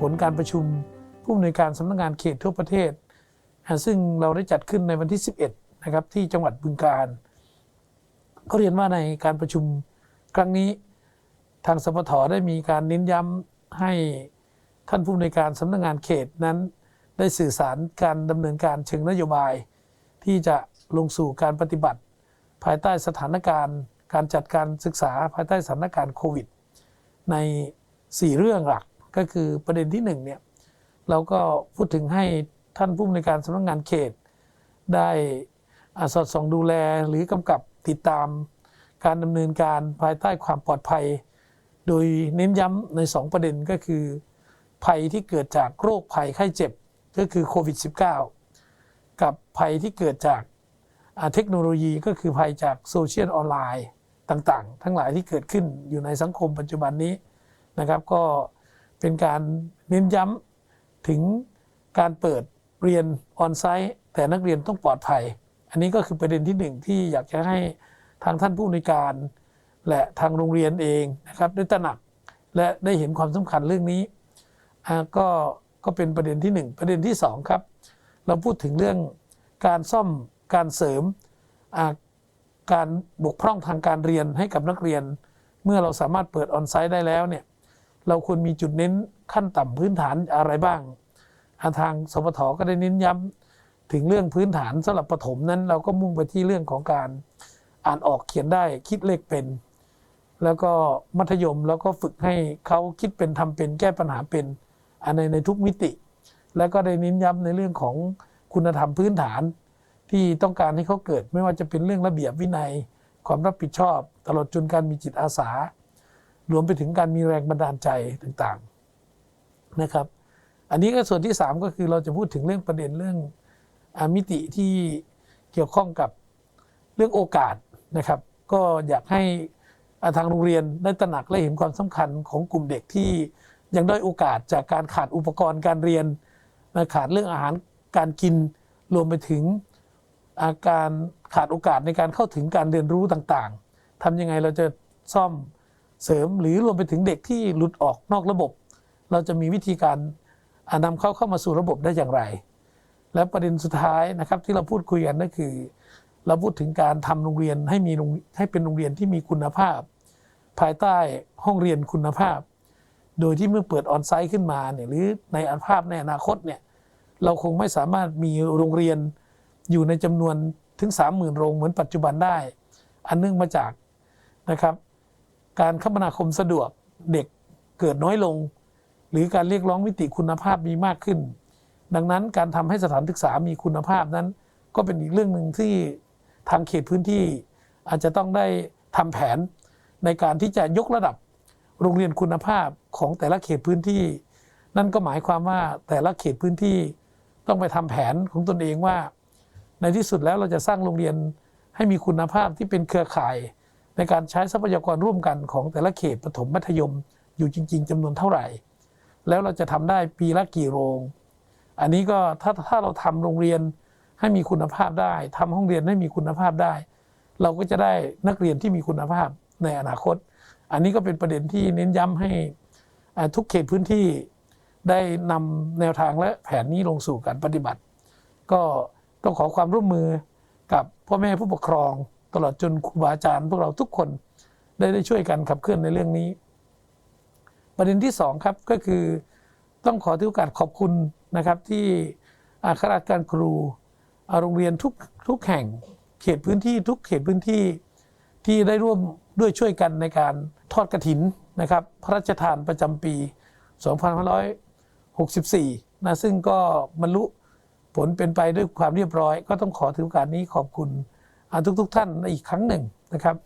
ผลการประชุมผู้อำนวยการสำนักงานเขตทั่วประเทศ ซึ่งเราได้จัดขึ้นในวันที่ 11 นะครับ ที่จังหวัดบึงกาฬก็เรียนว่าในการประชุมครั้งนี้ทางสปทได้มีการเน้นย้ำให้ท่านผู้อำนวยการสำนักงานเขตนั้นได้สื่อสารการดำเนินการเชิงนโยบาย ที่จะลงสู่การปฏิบัติ ภายใต้สถานการณ์ การจัดการศึกษาภายใต้สถานการณ์โควิด ใน 4 เรื่องหลัก ก็คือประเด็นที่1เนี่ยเราก็พูดถึงให้ท่านผู้อำนวยการสำนักงานเขต ได้อสอดส่องดูแลหรือกำกับติดตามการดำเนินการภายใต้ความปลอดภัย โดยเน้นย้ำใน 2 ประเด็นก็คือ ภัยที่เกิดจากโรคภัยไข้เจ็บก็คือโควิด -19 กับภัยที่เกิดจากาเทคโนโลยีก็คือภัยจากโซเชียลออนไลน์ต่างๆ ทั้งหลายที่เกิดขึ้นอยู่ในสังคมปัจจุบันนี้นะครับ ก็ เป็นการเน้นย้ำถึงการเปิดเรียนออนไซต์แต่นักเรียนต้องปลอดภัย อันนี้ก็คือประเด็นที่หนึ่งที่อยากจะให้ทางท่านผู้อำนการ และทางโรงเรียนเองนะครับได้ตระหนักและได้เห็นความสำคัญเรื่องนี้ก็ก็เป็นประเด็นที่หนึ่งประเด็นที่สองครับ เราพูดถึงเรื่องการซ่อมการเสริมการบกพร่องทางการเรียนให้กับนักเรียน เมื่อเราสามารถเปิดออนไซต์ได้แล้วเนี่ย เราควรมีจุดเน้นขั้นต่ำพื้นฐานอะไรบ้างทางสปทก็ได้เน้นย้ำถึงเรื่องพื้นฐานสำหรับประถมนั้น เราก็มุ่งไปที่เรื่องของการอ่านออกเขียนได้คิดเลขเป็น แล้วก็มัธยมแล้วก็ฝึกให้เขาคิดเป็นทำเป็นแก้ปัญหาเป็นอันในในทุกมิติ แล้วก็ได้เน้นย้ำในเรื่องของคุณธรรมพื้นฐานที่ต้องการให้เขาเกิดไม่ว่าจะเป็นเรื่องระเบียบวินัย ความรับผิดชอบ ตลอดจนการมีจิตอาสา รวมไปถึงการมีแรงบันดาลใจต่างๆนะครับ อันนี้ก็ส่วนที่ 3 ก็คือเราจะพูดถึงเรื่องประเด็นเรื่องอมิติที่เกี่ยวข้องกับเรื่องโอกาสนะครับ ก็อยากให้อาทางโรงเรียนได้ตระหนักและเห็นความสำคัญของกลุ่มเด็กที่ยังด้อยโอกาสจากการขาดอุปกรณ์การเรียนขาดเรื่องอาหารการกินรวมไปถึงอาการขาดโอกาสในการเข้าถึงการเรียนรู้ต่างๆทำยังไงเราจะซ่อม เสริมหรือรวมไปถึงเด็กที่หลุดออกนอกระบบ เราจะมีวิธีการอ่านำเขาเข้ามาสู่ระบบได้อย่างไร และประเด็นสุดท้ายนะครับที่เราพูดคุยกันก็คือ เราพูดถึงการทำโรงเรียนให้มีโรงให้เป็นโรงเรียนที่มีคุณภาพ ภายใต้ห้องเรียนคุณภาพ โดยที่เมื่อเปิดออนไซต์ขึ้นมาเนี่ยหรือในอันภาพในอนาคตเนี่ยเราคงไม่สามารถมีโรงเรียนอยู่ในจำนวนถึง 30,000 โรงเหมือนปัจจุบันได้ อันเนื่องมาจากนะครับ การคมนาคมสะดวกเด็กเกิดน้อยลง หรือการเรียกร้องมิติคุณภาพมีมากขึ้น ดังนั้นการทำให้สถานศึกษามีคุณภาพนั้น ก็เป็นอีกเรื่องหนึ่งที่ทางเขตพื้นที่ อาจจะต้องได้ทำแผนในการที่จะยกระดับโรงเรียนคุณภาพของแต่ละเขตพื้นที่ นั่นก็หมายความว่าแต่ละเขตพื้นที่ต้องไปทำแผนของตนเองว่า ในที่สุดแล้วเราจะสร้างโรงเรียนให้มีคุณภาพที่เป็นเครือข่าย ในการใช้ทรัพยากรร่วมกันของแต่ละเขตประถมมัธยมอยู่จริง ๆจำนวนเท่าไหร่ แล้วเราจะทำได้ปีละกี่โรง อันนี้ก็ถ้าถ้าเราทำโรงเรียนให้มีคุณภาพได้ทำห้องเรียนให้มีคุณภาพได้ เราก็จะได้นักเรียนที่มีคุณภาพในอนาคต อันนี้ก็เป็นประเด็นที่เน้นย้ำให้ทุกเขตพื้นที่ได้นำแนวทางและแผนนี้ลงสู่การปฏิบัติ ก็ต้องขอความร่วมมือกับพ่อแม่ผู้ปกครอง ตลอดจนครูบาอาจารย์พวกเราทุกคนได้ได้ช่วยกันขับเคลื่อนในเรื่องนี้ ประเด็นที่สองครับก็คือต้องขอถือโอกาสขอบคุณนะครับที่อาข้าราชการครูโรงเรียนทุกทุกแห่งเขตพื้นที่ทุกเขตพื้นที่ที่ได้ร่วมด้วยช่วยกันในการทอดกระถินนะครับ พระราชทานประจำปี 2564 นะซึ่งก็บรรลุผลเป็นไปด้วยความเรียบร้อย ก็ต้องขอถือโอกาสนี้ขอบคุณ ทุกๆทท่านอีกครั้งหนึ่งนะครับ